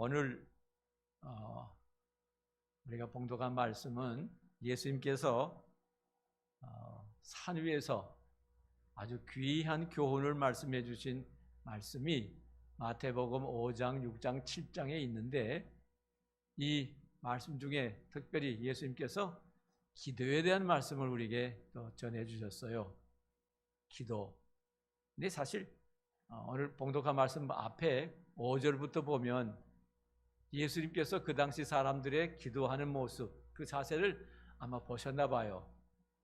오늘 어, 우리가 봉독한 말씀은 예수님께서 어, 산 위에서 아주 귀한 교훈을 말씀해 주신 말씀이 마태복음 5장, 6장, 7장에 있는데 이 말씀 중에 특별히 예수님께서 기도에 대한 말씀을 우리에게 또 전해 주셨어요. 기도. 근데 사실 어, 오늘 봉독한 말씀 앞에 5절부터 보면 예수님께서 그 당시 사람들의 기도하는 모습, 그 자세를 아마 보셨나 봐요.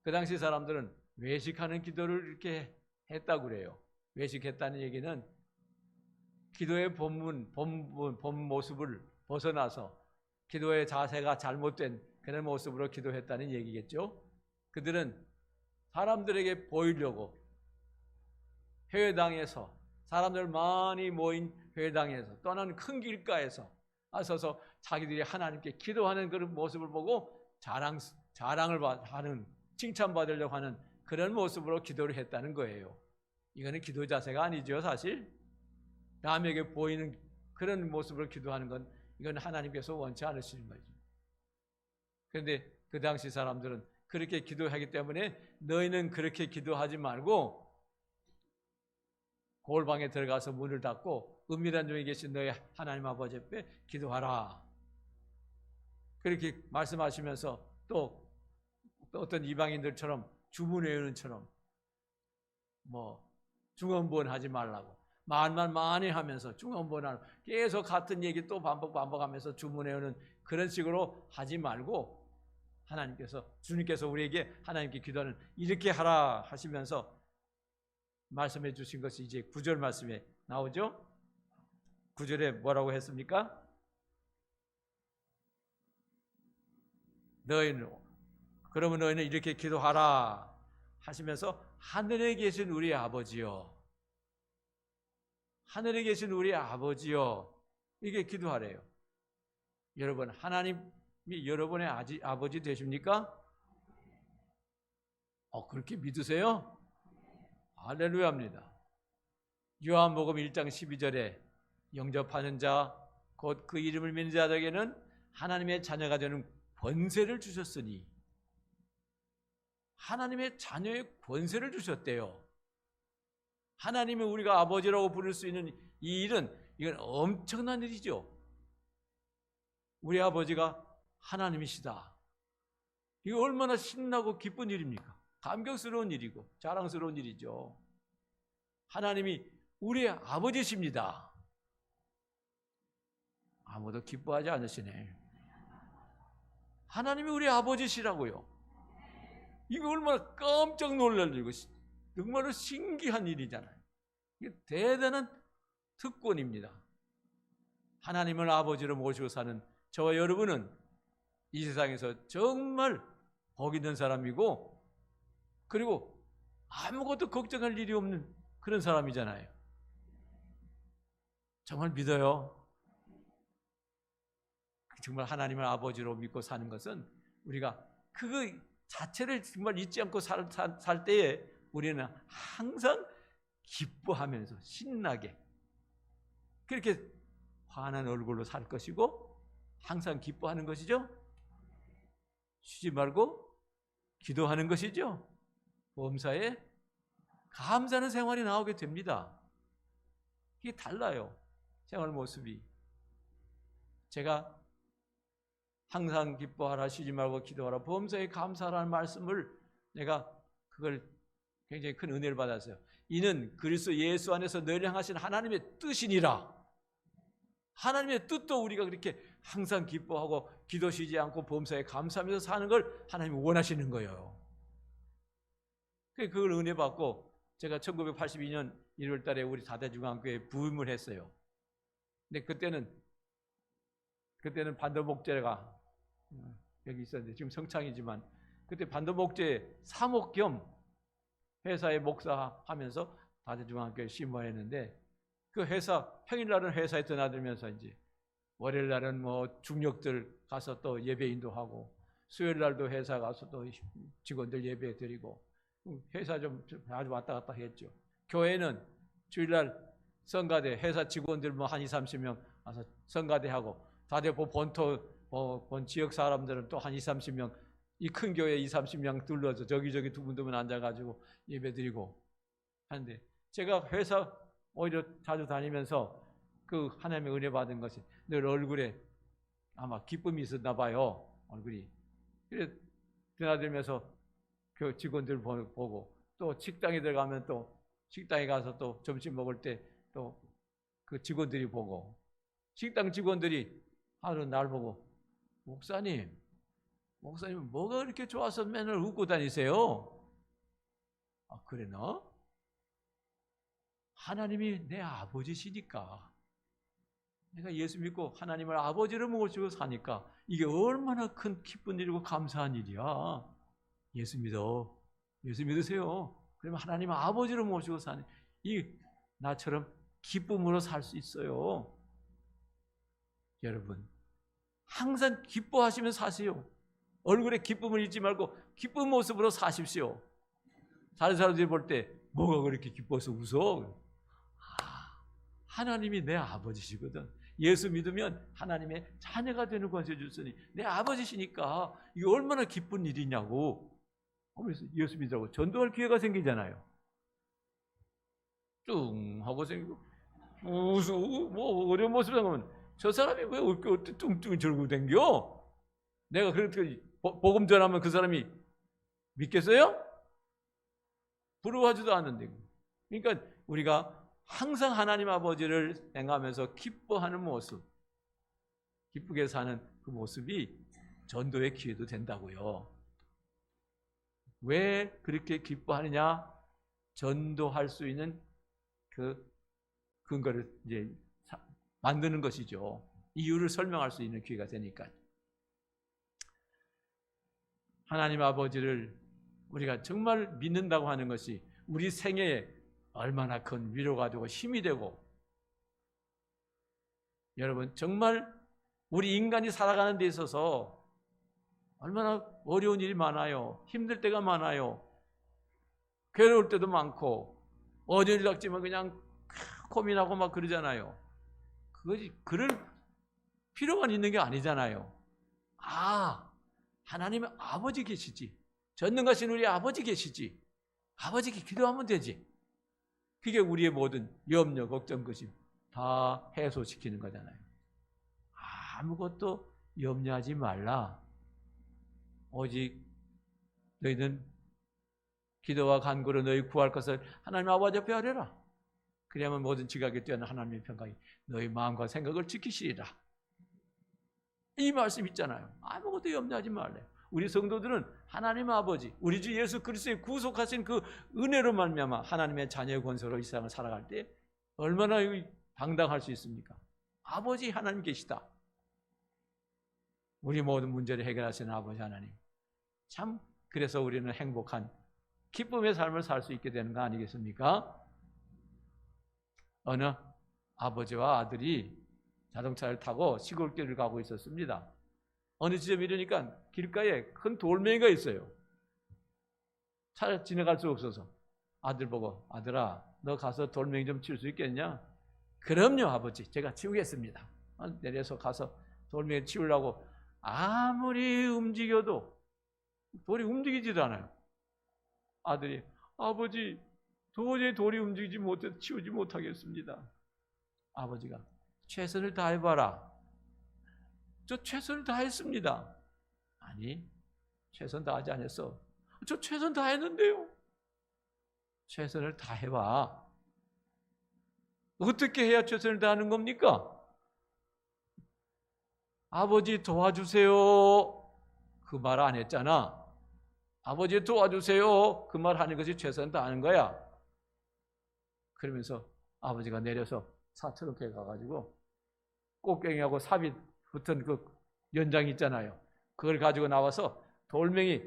그 당시 사람들은 외식하는 기도를 이렇게 했다고 그래요. 외식했다는 얘기는 기도의 본문, 본, 본 모습을 벗어나서 기도의 자세가 잘못된 그런 모습으로 기도했다는 얘기겠죠. 그들은 사람들에게 보이려고 회당에서 사람들 많이 모인 회당에서 또는 큰 길가에서 나 서서 자기들이 하나님께 기도하는 그런 모습을 보고 자랑 자랑을 하는 칭찬받으려고 하는 그런 모습으로 기도를 했다는 거예요. 이거는 기도 자세가 아니죠, 사실. 남에게 보이는 그런 모습으로 기도하는 건 이건 하나님께서 원치 않으시는 거죠. 그런데 그 당시 사람들은 그렇게 기도하기 때문에 너희는 그렇게 기도하지 말고 골방에 들어가서 문을 닫고 은밀한 중에 계신 너희 하나님 아버지 앞에 기도하라. 그렇게 말씀하시면서 또, 또 어떤 이방인들처럼 주문 외우는처럼 뭐 중언부언 하지 말라고 말만 많이 하면서 중언부언하는 계속 같은 얘기 또 반복 반복하면서 주문 외우는 그런 식으로 하지 말고 하나님께서 주님께서 우리에게 하나님께 기도하는 이렇게 하라 하시면서 말씀해 주신 것이 이제 구절 말씀에 나오죠. 구절에 뭐라고 했습니까? 너희는 그러면 너희는 이렇게 기도하라 하시면서 하늘에 계신 우리 아버지요. 하늘에 계신 우리 아버지요. 이게 기도하래요. 여러분 하나님이 여러분의 아지, 아버지 되십니까? 어 그렇게 믿으세요? 할렐루야입니다. 요한복음 1장 12절에 영접하는 자, 곧 그 이름을 믿는 자들에게는 하나님의 자녀가 되는 권세를 주셨으니 하나님의 자녀의 권세를 주셨대요. 하나님이 우리가 아버지라고 부를 수 있는 이 일은 이건 엄청난 일이죠. 우리 아버지가 하나님이시다. 이거 얼마나 신나고 기쁜 일입니까? 감격스러운 일이고 자랑스러운 일이죠. 하나님이 우리의 아버지십니다. 아무도 기뻐하지 않으시네. 하나님이 우리 아버지시라고요. 이거 얼마나 깜짝 놀랄 일이고 정말로 신기한 일이잖아요. 이게 대단한 특권입니다. 하나님을 아버지로 모시고 사는 저와 여러분은 이 세상에서 정말 복 있는 사람이고 그리고 아무것도 걱정할 일이 없는 그런 사람이잖아요. 정말 믿어요. 정말 하나님을 아버지로 믿고 사는 것은 우리가 그거 자체를 정말 잊지 않고 살, 살, 살 때에 우리는 항상 기뻐하면서 신나게 그렇게 환한 얼굴로 살 것이고 항상 기뻐하는 것이죠. 쉬지 말고 기도하는 것이죠. 범사에 감사하는 생활이 나오게 됩니다. 이게 달라요. 생활 모습이. 제가 항상 기뻐하라 쉬지 말고 기도하라 범사에 감사하라는 말씀을 내가 그걸 굉장히 큰 은혜를 받았어요. 이는 그리스도 예수 안에서 늘 향하신 하나님의 뜻이니라. 하나님의 뜻도 우리가 그렇게 항상 기뻐하고 기도 쉬지 않고 범사에 감사하면서 사는 걸 하나님이 원하시는 거예요. 그걸 은혜 받고 제가 1982년 1월 달에 우리 사대중앙교회 부임을 했어요. 근데 그때는 그때는 반도목재가 음, 여기 있었는데 지금 성창이지만 그때 반도목재 사목 겸 회사에 목사하면서 다대중앙교회 심무했는데 그 회사 평일날은 회사에 떠나들면서 이제 월요일날은 뭐 중력들 가서 또 예배 인도 하고 수요일날도 회사 가서 또 직원들 예배 드리고 회사 좀 아주 왔다 갔다 했죠. 교회는 주일날 성가대 회사 직원들 뭐 한 2, 30명 가서 성가대하고 다대포 본토 어, 본 지역 사람들은 또 한 2, 30명 이 큰 교회 2, 30명 둘러서 저기저기 두분두분 앉아가지고 예배드리고 하는데 제가 회사 오히려 자주 다니면서 그 하나님의 은혜 받은 것이 늘 얼굴에 아마 기쁨이 있었나 봐요 얼굴이. 그래 드나들면서 그 직원들 보- 보고 또 식당에 들어가면 또 식당에 가서 또 점심 먹을 때 또 그 직원들이 보고 식당 직원들이 하루 날 보고 목사님 목사님 뭐가 그렇게 좋아서 맨날 웃고 다니세요? 아 그래 너? 하나님이 내 아버지시니까 내가 예수 믿고 하나님을 아버지로 모시고 사니까 이게 얼마나 큰 기쁜 일이고 감사한 일이야. 예수 믿어. 예수 믿으세요. 그러면 하나님 아버지로 모시고 사는 이 나처럼 기쁨으로 살 수 있어요. 여러분, 항상 기뻐하시며 사세요. 얼굴에 기쁨을 잊지 말고 기쁜 모습으로 사십시오. 다른 사람들이 볼 때 뭐가 그렇게 기뻐서 웃어? 아, 하나님이 내 아버지시거든. 예수 믿으면 하나님의 자녀가 되는 권세 주시니 내 아버지시니까 이게 얼마나 기쁜 일이냐고. 그래서 예수 믿으라고 전도할 기회가 생기잖아요. 뚱 하고 생기고 우수 뭐 어려운 모습을 보면 저 사람이 왜 어깨 어깨 뚱뚱 절고 댕겨? 내가 그렇게 보- 복음 전하면 그 사람이 믿겠어요? 부러워하지도 않는데. 그러니까 우리가 항상 하나님 아버지를 생각하면서 기뻐하는 모습, 기쁘게 사는 그 모습이 전도의 기회도 된다고요. 왜 그렇게 기뻐하느냐? 전도할 수 있는 그 근거를 이제 사- 만드는 것이죠. 이유를 설명할 수 있는 기회가 되니까. 하나님 아버지를 우리가 정말 믿는다고 하는 것이 우리 생애에 얼마나 큰 위로가 되고 힘이 되고 여러분 정말 우리 인간이 살아가는 데 있어서 얼마나 어려운 일이 많아요. 힘들 때가 많아요. 괴로울 때도 많고 어려운 일 닥치면 그냥 고민하고 막 그러잖아요. 그것이 그럴 필요가 있는 게 아니잖아요. 아, 하나님의 아버지 계시지. 전능하신 우리 아버지 계시지. 아버지께 기도하면 되지. 그게 우리의 모든 염려, 걱정, 것이 다 해소시키는 거잖아요. 아무것도 염려하지 말라. 오직 너희는 기도와 간구로 너희 구할 것을 하나님 아버지 앞에 하려라. 그래야만 모든 지각에 뛰어난 하나님의 평강이 너희 마음과 생각을 지키시리라. 이 말씀 있잖아요. 아무것도 염려하지 말래. 우리 성도들은 하나님 아버지, 우리 주 예수 그리스도의 구속하신 그 은혜로 말미암아 하나님의 자녀의 권세로 이 세상을 살아갈 때 얼마나 당당할 수 있습니까? 아버지 하나님 계시다. 우리 모든 문제를 해결하시는 아버지 하나님. 참 그래서 우리는 행복한 기쁨의 삶을 살 수 있게 되는 거 아니겠습니까? 어느 아버지와 아들이 자동차를 타고 시골길을 가고 있었습니다. 어느 지점에 이르니까 길가에 큰 돌멩이가 있어요. 차 지나갈 수 없어서 아들 보고 아들아 너 가서 돌멩이 좀 치울 수 있겠냐? 그럼요 아버지 제가 치우겠습니다. 어, 내려서 가서 돌멩이 치우려고 아무리 움직여도 돌이 움직이지도 않아요. 아들이 아버지 도저히 돌이 움직이지 못해 치우지 못하겠습니다. 아버지가 최선을 다해봐라. 저 최선을 다했습니다. 아니 최선 다하지 않았어. 저 최선 다했는데요. 최선을 다해봐. 어떻게 해야 최선을 다하는 겁니까? 아버지 도와주세요. 그 말 안 했잖아. 아버지 도와주세요. 그 말 하는 것이 최선 다하는 거야. 그러면서 아버지가 내려서 사트럭에 가가지고 꽃갱이하고 삽이 붙은 그 연장 있잖아요. 그걸 가지고 나와서 돌멩이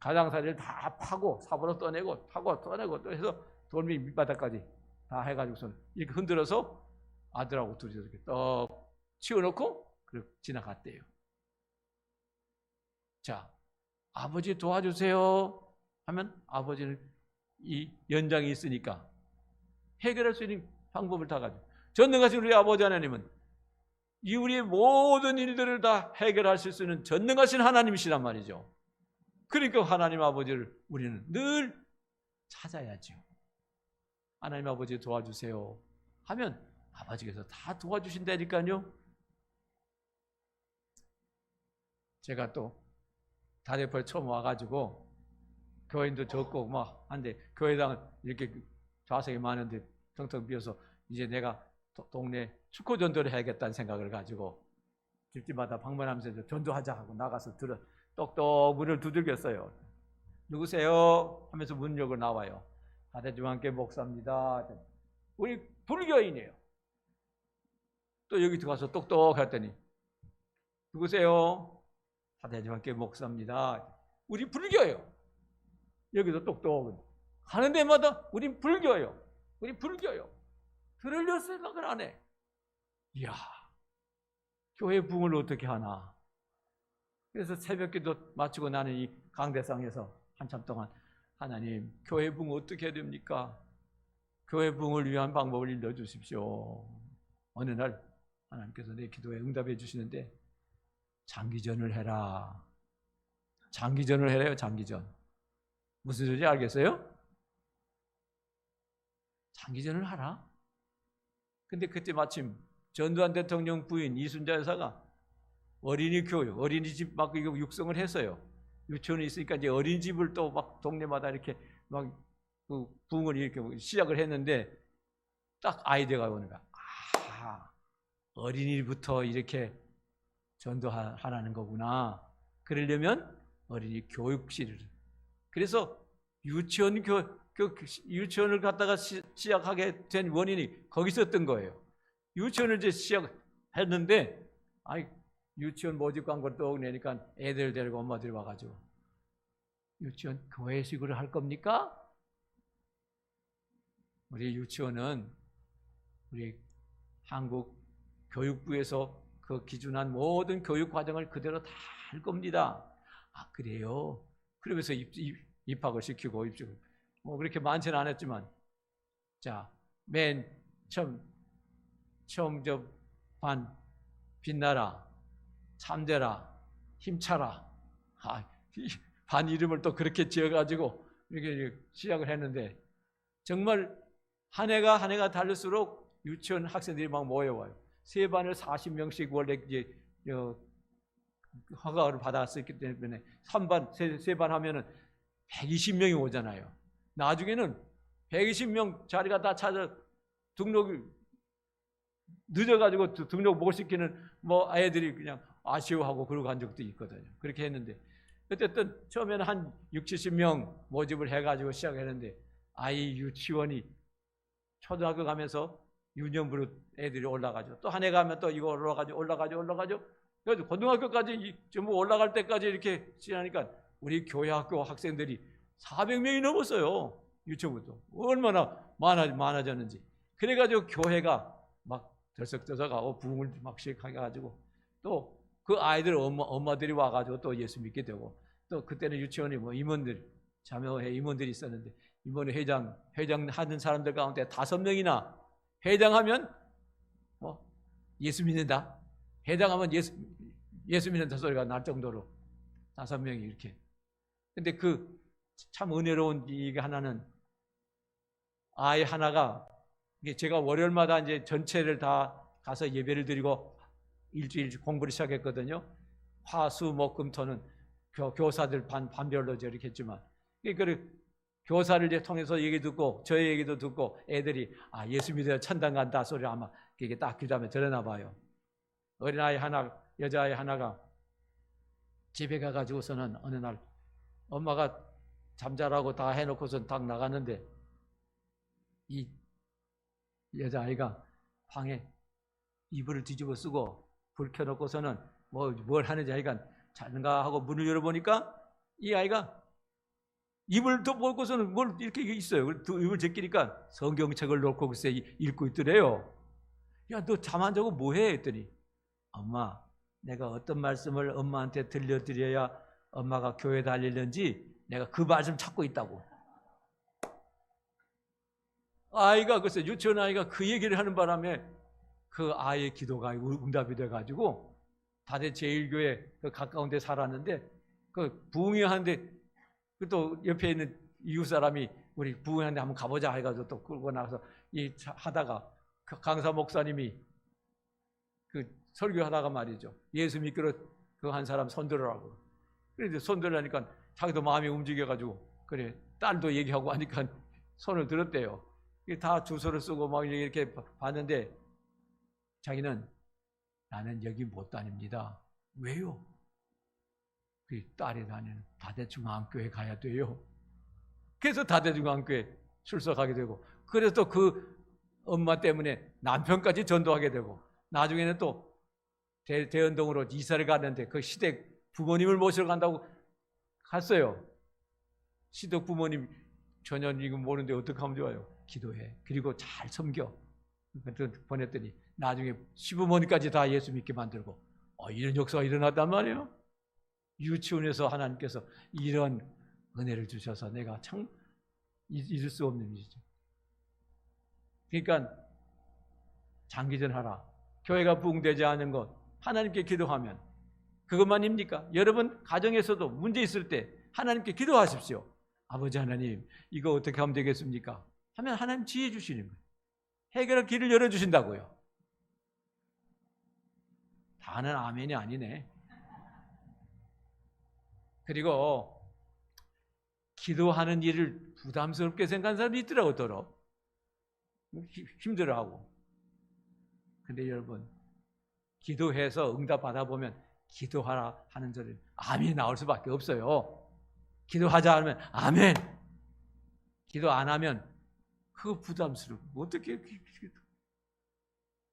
가장사리를 다 파고 삽으로 떠내고 파고 떠내고 또 해서 돌멩이 밑바닥까지 다 해가지고서 이렇게 흔들어서 아들하고 둘이서 이렇게 떡 치워놓고 그리고 지나갔대요. 자, 아버지 도와주세요 하면 아버지는 이 연장이 있으니까 해결할 수 있는 방법을 다 가지고 전능하신 우리 아버지 하나님은 이 우리의 모든 일들을 다 해결하실 수 있는 전능하신 하나님이시란 말이죠. 그러니까 하나님 아버지를 우리는 늘 찾아야죠. 하나님 아버지 도와주세요. 하면 아버지께서 다 도와주신다니까요. 제가 또 다대포에 처음 와가지고 교인도 적고 막 한데 교회당 이렇게 좌석이 많은데 텅텅 비어서 이제 내가 도- 동네 축구 전도를 해야겠다는 생각을 가지고 집집마다 방문하면서 전도하자 하고 나가서 들어 똑똑 문을 두들겼어요. 누구세요? 하면서 문 열고 나와요. 가대중앙교 목사입니다. 우리 불교인이에요. 또 여기 들어가서 똑똑 했더니 누구세요? 가대중앙교 목사입니다. 우리 불교예요. 여기서 똑똑 가는 데마다 우린 불교예요. 우리 불교예요. 들으려 생각을 안 해. 이야, 교회 부흥을 어떻게 하나. 그래서 새벽기도 마치고 나는 이 강대상에서 한참 동안 하나님 교회 부흥 어떻게 해야 됩니까? 교회 부흥을 위한 방법을 일러 주십시오. 어느 날 하나님께서 내 기도에 응답해 주시는데 장기전을 해라. 장기전을 해라요, 장기전. 무슨 소리인지 알겠어요? 장기전을 하라. 근데 그때 마침 전두환 대통령 부인 이순자 여사가 어린이 교육, 어린이집 막 이거 육성을 했어요. 유치원에 있으니까 이제 어린이집을 또 막 동네마다 이렇게 막 그 부흥을 이렇게 시작을 했는데 딱 아이디어가 오는 거야. 아, 어린이부터 이렇게 전도하라는 거구나. 그러려면 어린이 교육실을. 그래서 유치원 교, 그 유치원을 갖다가 시, 시작하게 된 원인이 거기 있었던 거예요. 유치원을 이제 시작했는데, 아이, 유치원 모집 광고를 또 내니까 애들 데리고 엄마들이 와가지고, 유치원 교회식으로 할 겁니까? 우리 유치원은 우리 한국 교육부에서 그 기준한 모든 교육 과정을 그대로 다 할 겁니다. 아, 그래요? 그러면서 입, 입, 입학을 시키고 입학 뭐 그렇게 많지는 않았지만 자, 맨 처음 처음 저 반 빛나라 참되라 힘차라 아, 반 이름을 또 그렇게 지어가지고 이렇게 시작을 했는데 정말 한 해가 한 해가 다를수록 유치원 학생들이 막 모여와요. 세 반을 40명씩 원래 이제 어, 허가를 받았었기 때문에 3반 세, 세반 하면은 120명이 오잖아요. 나중에는 120명 자리가 다 찾아 등록이 늦어가지고 등록 못 시키는 뭐 아이들이 그냥 아쉬워하고 그러고 간 적도 있거든요. 그렇게 했는데 어쨌든 처음에는 한 6, 70명 모집을 해가지고 시작했는데 아이 유치원이 초등학교 가면서 유년부로 애들이 올라가죠. 또 한 해 가면 또 이거 올라가죠, 올라가죠, 올라가죠. 그래서 고등학교까지 전부 올라갈 때까지 이렇게 지나니까 우리 교회 학교 학생들이 400명이 넘었어요. 유치원부터. 얼마나 많아, 많아졌는지. 그래가지고 교회가 막 들썩들썩하고 부흥을 막 시작해가지고 또 그 아이들 엄마, 엄마들이 와가지고 또 예수 믿게 되고 또 그때는 유치원이 뭐 임원들, 자매회 임원들이 있었는데 임원 회장, 회장 하는 사람들 가운데 다섯 명이나 회장하면 뭐 예수 믿는다. 회장하면 예수, 예수 믿는다 소리가 날 정도로 다섯 명이 이렇게. 근데 그 참 은혜로운 이게 하나는 아이 하나가 제가 월요일마다 이제 전체를 다 가서 예배를 드리고 일주일 공부를 시작했거든요. 화수 목금토는 교, 교사들 반 반별로 이렇게 했지만 그 교사를 통해서 얘기 듣고 저의 얘기도 듣고 애들이 아 예수 믿어야 천당 간다 소리 아마 이게 딱 귀담에 들었나 봐요. 어린아이 하나 여자아이 하나가 집에 가가지고서는 어느 날 엄마가 잠자라고 다 해놓고선 딱 나갔는데 이 여자아이가 방에 이불을 뒤집어 쓰고 불 켜놓고서는 뭐 뭘 하는지 아이가 자는가 하고 문을 열어보니까 이 아이가 입을 덮고서는 뭘 이렇게 있어요. 입을 제끼니까 성경책을 놓고 글쎄 읽고 있더래요. 야, 너 잠 안 자고 뭐 해? 했더니 엄마, 내가 어떤 말씀을 엄마한테 들려드려야 엄마가 교회 다니는지 내가 그 말씀 찾고 있다고. 아이가 글쎄 유치원 아이가 그 얘기를 하는 바람에 그 아이의 기도가 응답이 돼가지고 다대 제일교회 그 가까운 데 살았는데 그 부흥회하는데 그 또 옆에 있는 이웃 사람이 우리 부흥회하는데 한번 가보자 해가지고 또 끌고 나가서 이 차- 하다가 그 강사 목사님이 그 설교하다가 말이죠 예수 믿기로 그 한 사람 손들으라고 그래서 손들으니까 자기도 마음이 움직여가지고 그래 딸도 얘기하고 하니까 손을 들었대요. 다 주소를 쓰고 막 이렇게 봤는데 자기는 나는 여기 못 다닙니다. 왜요? 그 딸이 다니는 다대중앙교회 가야 돼요. 그래서 다대중앙교회 출석하게 되고 그래서 또 그 엄마 때문에 남편까지 전도하게 되고 나중에는 또 대, 대연동으로 이사를 갔는데 그 시댁 부모님을 모시러 간다고 갔어요. 시댁 부모님 전혀 이거 모르는데 어떻게 하면 좋아요? 기도해. 그리고 잘 섬겨. 보냈더니 나중에 시부모님까지 다 예수 믿게 만들고 어, 이런 역사가 일어났단 말이에요. 유치원에서 하나님께서 이런 은혜를 주셔서 내가 참 잊- 잊을 수 없는 일이죠. 그러니까 장기전 하라. 교회가 부흥되지 않은 것 하나님께 기도하면 그것만입니까? 여러분 가정에서도 문제 있을 때 하나님께 기도하십시오. 아버지 하나님 이거 어떻게 하면 되겠습니까? 하면 하나님 지혜 주시는 거예요. 해결할 길을 열어 주신다고요. 다는 아멘이 아니네. 그리고 기도하는 일을 부담스럽게 생각하는 사람이 있더라고 더러 힘- 힘들어하고. 근데 여러분 기도해서 응답 받아보면 기도하라 하는 소리는 아멘이 나올 수밖에 없어요. 기도하자 하면 아멘. 기도 안 하면 그거 부담스럽고 어떻게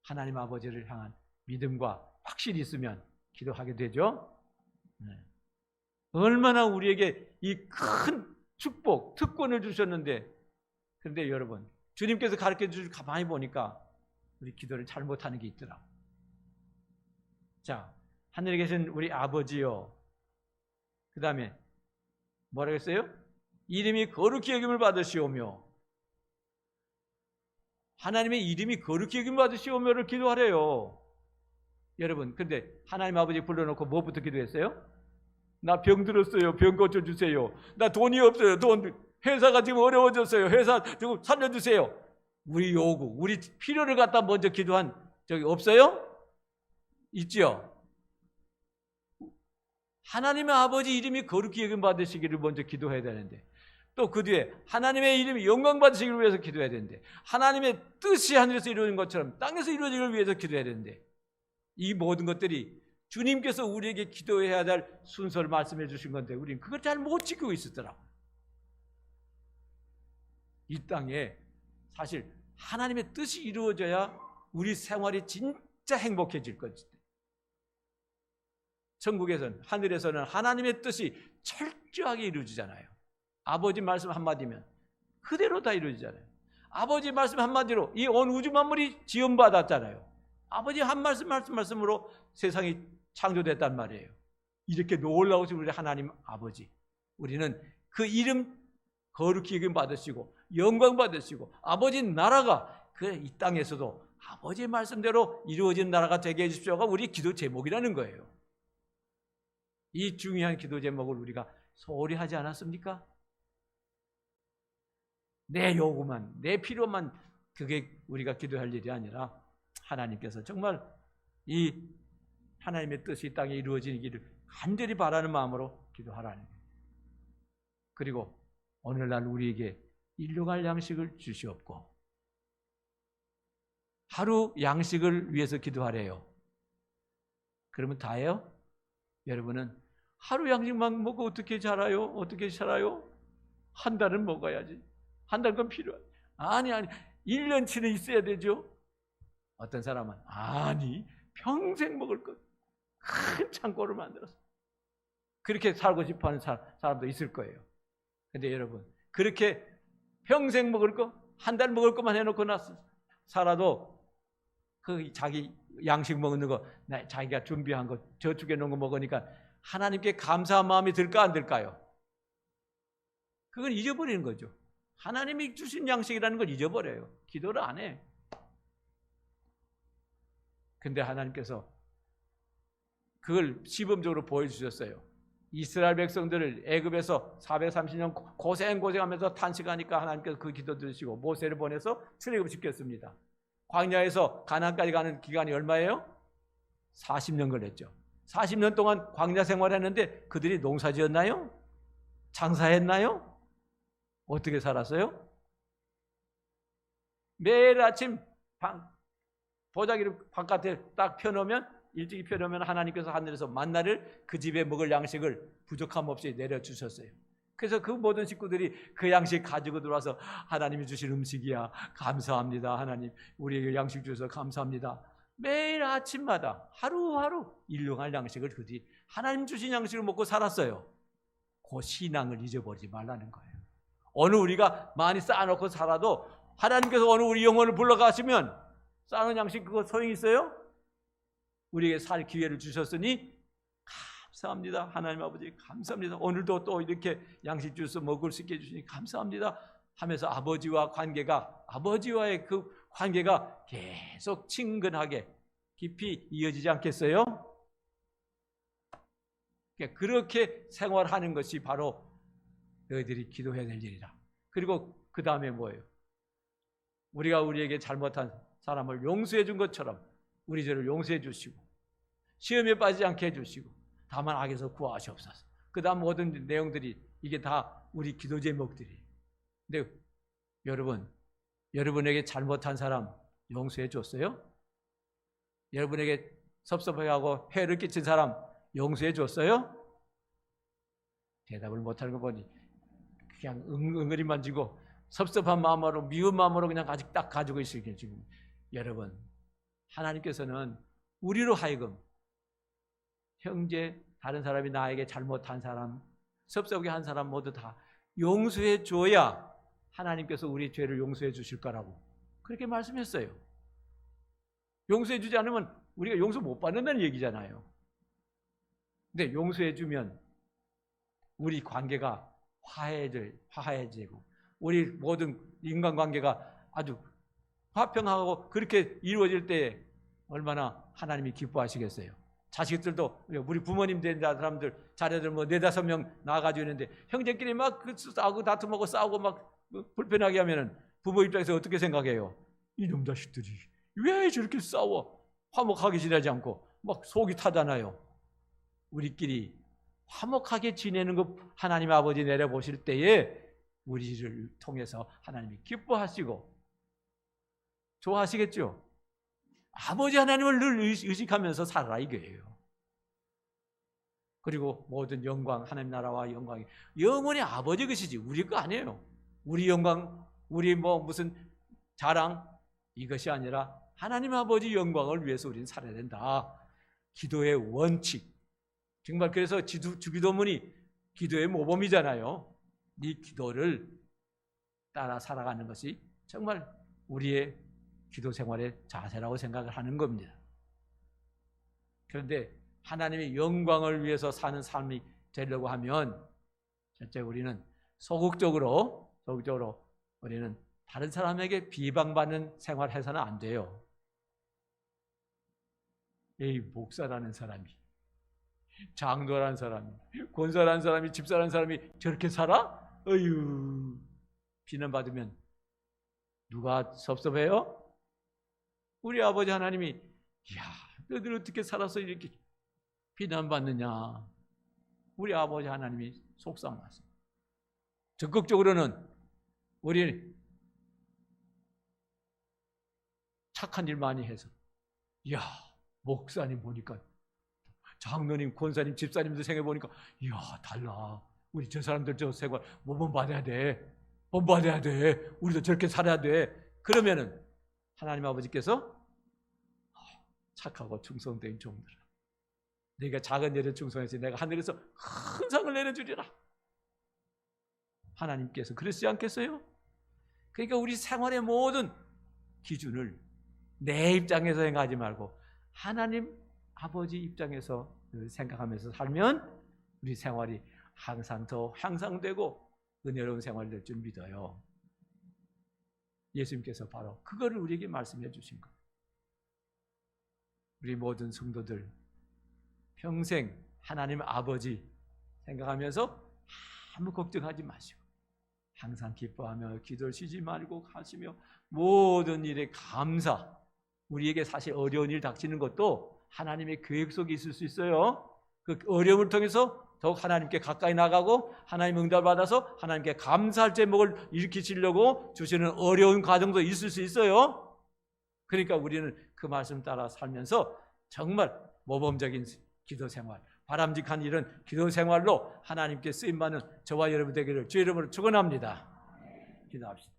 하나님 아버지를 향한 믿음과 확실히 있으면 기도하게 되죠. 네. 얼마나 우리에게 이 큰 축복, 특권을 주셨는데 그런데 여러분 주님께서 가르쳐 주실 가만히 보니까 우리 기도를 잘못하는 게 있더라. 자, 하늘에 계신 우리 아버지요. 그 다음에 뭐라고 했어요? 이름이 거룩히 여김을 받으시오며 하나님의 이름이 거룩히 여김을 받으시오며를 기도하래요. 여러분, 근데 하나님 아버지 불러놓고 뭐부터 기도했어요? 나 병 들었어요. 병 고쳐주세요. 나 돈이 없어요. 돈 회사가 지금 어려워졌어요. 회사 지금 살려주세요. 우리 요구, 우리 필요를 갖다 먼저 기도한 적이 없어요? 있죠? 하나님의 아버지 이름이 거룩히 여김 받으시기를 먼저 기도해야 되는데 또 그 뒤에 하나님의 이름이 영광 받으시기를 위해서 기도해야 되는데 하나님의 뜻이 하늘에서 이루어진 것처럼 땅에서 이루어지기를 위해서 기도해야 되는데 이 모든 것들이 주님께서 우리에게 기도해야 될 순서를 말씀해 주신 건데 우리는 그걸 잘 못 지키고 있었더라고요. 이 땅에 사실 하나님의 뜻이 이루어져야 우리 생활이 진짜 행복해질 거지. 천국에서는 하늘에서는 하나님의 뜻이 철저하게 이루어지잖아요. 아버지 말씀 한마디면 그대로 다 이루어지잖아요. 아버지 말씀 한마디로 이 온 우주 만물이 지원받았잖아요. 아버지 한 말씀 말씀 말씀으로 세상이 창조됐단 말이에요. 이렇게 놀라우신 우리 하나님 아버지. 우리는 그 이름 거룩히 여김 받으시고 영광 받으시고 아버지 나라가 그 이 땅에서도 아버지 말씀대로 이루어진 나라가 되게 해 주십시오가 우리 기도 제목이라는 거예요. 이 중요한 기도 제목을 우리가 소홀히 하지 않았습니까? 내 요구만, 내 필요만 그게 우리가 기도할 일이 아니라 하나님께서 정말 이 하나님의 뜻이 이 땅에 이루어지기를 간절히 바라는 마음으로 기도하라는. 그리고 오늘날 우리에게 일용할 양식을 주시옵고 하루 양식을 위해서 기도하래요. 그러면 다예요? 여러분은 하루 양식만 먹고 어떻게 자라요? 어떻게 살아요? 한 달은 먹어야지. 한달건 필요해. 아니, 아니. 1년치는 있어야 되죠? 어떤 사람은, 아니, 평생 먹을 것. 큰 창고를 만들었어. 그렇게 살고 싶어 하는 사람도 있을 거예요. 근데 여러분, 그렇게 평생 먹을 거, 한 달 먹을 것만 해놓고 나 살아도 그 자기 양식 먹는 거, 나 자기가 준비한 거, 저축해 놓은 거 먹으니까 하나님께 감사한 마음이 들까 안 들까요? 그건 잊어버리는 거죠. 하나님이 주신 양식이라는 걸 잊어버려요. 기도를 안 해. 근데 하나님께서 그걸 시범적으로 보여주셨어요. 이스라엘 백성들을 애굽에서 430년 고생 고생하면서 탄식하니까 하나님께서 그 기도 들으시고 모세를 보내서 출애굽 시켰습니다. 광야에서 가나안까지 가는 기간이 얼마예요? 40년 걸렸죠. 40년 동안 광야 생활했는데 그들이 농사지었나요? 장사했나요? 어떻게 살았어요? 매일 아침 방, 보자기를 바깥에 딱 펴놓으면 일찍이 펴놓으면 하나님께서 하늘에서 만나를 그 집에 먹을 양식을 부족함 없이 내려주셨어요. 그래서 그 모든 식구들이 그 양식 가지고 들어와서 하나님이 주신 음식이야. 감사합니다. 하나님, 우리에게 양식 주셔서 감사합니다. 매일 아침마다 하루하루 일용할 양식을 그들이 하나님 주신 양식을 먹고 살았어요. 그 신앙을 잊어버리지 말라는 거예요. 어느 우리가 많이 쌓아놓고 살아도 하나님께서 어느 우리 영혼을 불러가시면 쌓은 양식 그거 소용이 있어요? 우리에게 살 기회를 주셨으니 감사합니다. 하나님 아버지 감사합니다. 오늘도 또 이렇게 양식 주셔서 먹을 수 있게 해주시니 감사합니다. 하면서 아버지와 관계가 아버지와의 그 관계가 계속 친근하게 깊이 이어지지 않겠어요? 그러니까 그렇게 생활하는 것이 바로 너희들이 기도해야 될 일이라. 그리고 그 다음에 뭐예요? 우리가 우리에게 잘못한 사람을 용서해 준 것처럼 우리 죄를 용서해 주시고 시험에 빠지지 않게 해 주시고 다만 악에서 구하시옵소서. 그 다음 모든 내용들이 이게 다 우리 기도 제목들이. 근데 여러분, 여러분에게 잘못한 사람 용서해 줬어요? 여러분에게 섭섭해하고 해를 끼친 사람 용서해 줬어요? 대답을 못하는 거 보니 그냥 응응거리만 지고 섭섭한 마음으로 미운 마음으로 그냥 아직 딱 가지고 있으니까 지금 여러분 하나님께서는 우리로 하여금 형제 다른 사람이 나에게 잘못한 사람 섭섭하게 한 사람 모두 다 용서해 줘야 하나님께서 우리 죄를 용서해 주실 거라고 그렇게 말씀했어요. 용서해 주지 않으면 우리가 용서 못 받는다는 얘기잖아요. 근데 용서해 주면 우리 관계가 화해질 화해지고 우리 모든 인간관계가 아주 화평하고 그렇게 이루어질 때 얼마나 하나님이 기뻐하시겠어요. 자식들도 우리 부모님 된 사람들 자녀들 뭐 네다섯 명 나가지고 있는데 형제끼리 막 싸우고 다툼하고 싸우고 막 불편하게 하면은 부모 입장에서 어떻게 생각해요? 이놈 자식들이 왜 저렇게 싸워? 화목하게 지내지 않고 막 속이 타잖아요. 우리끼리 화목하게 지내는 것 하나님 아버지 내려보실 때에 우리를 통해서 하나님이 기뻐하시고 좋아하시겠죠? 아버지 하나님을 늘 의식하면서 살아라 이거예요. 그리고 모든 영광 하나님 나라와 영광이 영원히 아버지 것이지 우리 거 아니에요. 우리 영광, 우리 뭐 무슨 자랑 이것이 아니라 하나님 아버지 영광을 위해서 우리는 살아야 된다. 기도의 원칙. 정말 그래서 지두, 주기도문이 기도의 모범이잖아요. 이 기도를 따라 살아가는 것이 정말 우리의 기도 생활의 자세라고 생각을 하는 겁니다. 그런데 하나님의 영광을 위해서 사는 삶이 되려고 하면 첫째 우리는 소극적으로 소극적으로 우리는 다른 사람에게 비방받는 생활해서는 안 돼요. 이 목사라는 사람이 장로라는 사람이 권사라는 사람이 집사라는 사람이 저렇게 살아? 어휴 비난 받으면 누가 섭섭해요? 우리 아버지 하나님이 야 너들 어떻게 살아서 이렇게 비난받느냐 우리 아버지 하나님이 속상하세요 적극적으로는 우리 착한 일 많이 해서 야 목사님 보니까 장로님, 권사님, 집사님들 생각해 보니까 이야 달라. 우리 저 사람들 저 생활 뭐본 받아야 돼. 본 받아야 돼. 우리도 저렇게 살아야 돼. 그러면은 하나님 아버지께서 착하고 충성된 종들아. 네가 작은 일에 충성해서 내가 하늘에서 큰 상을 내려주리라. 하나님께서 그러지 않겠어요? 그러니까 우리 생활의 모든 기준을 내 입장에서 생각하지 말고 하나님 아버지 입장에서 생각하면서 살면 우리 생활이 항상 더 향상되고 은혜로운 생활이 될 줄 믿어요. 예수님께서 바로 그거를 우리에게 말씀해 주신 거예요. 우리 모든 성도들 평생 하나님 아버지 생각하면서 아무 걱정하지 마시고 항상 기뻐하며 기도를 쉬지 말고 하시며 모든 일에 감사. 우리에게 사실 어려운 일 닥치는 것도 하나님의 계획 속에 있을 수 있어요. 그 어려움을 통해서 더욱 하나님께 가까이 나가고 하나님 응답 받아서 하나님께 감사할 제목을 일으키시려고 주시는 어려운 과정도 있을 수 있어요. 그러니까 우리는 그 말씀 따라 살면서 정말 모범적인 기도 생활, 바람직한 이런 기도 생활로 하나님께 쓰임 받는 저와 여러분 되기를 주 이름으로 축원합니다. 기도합시다.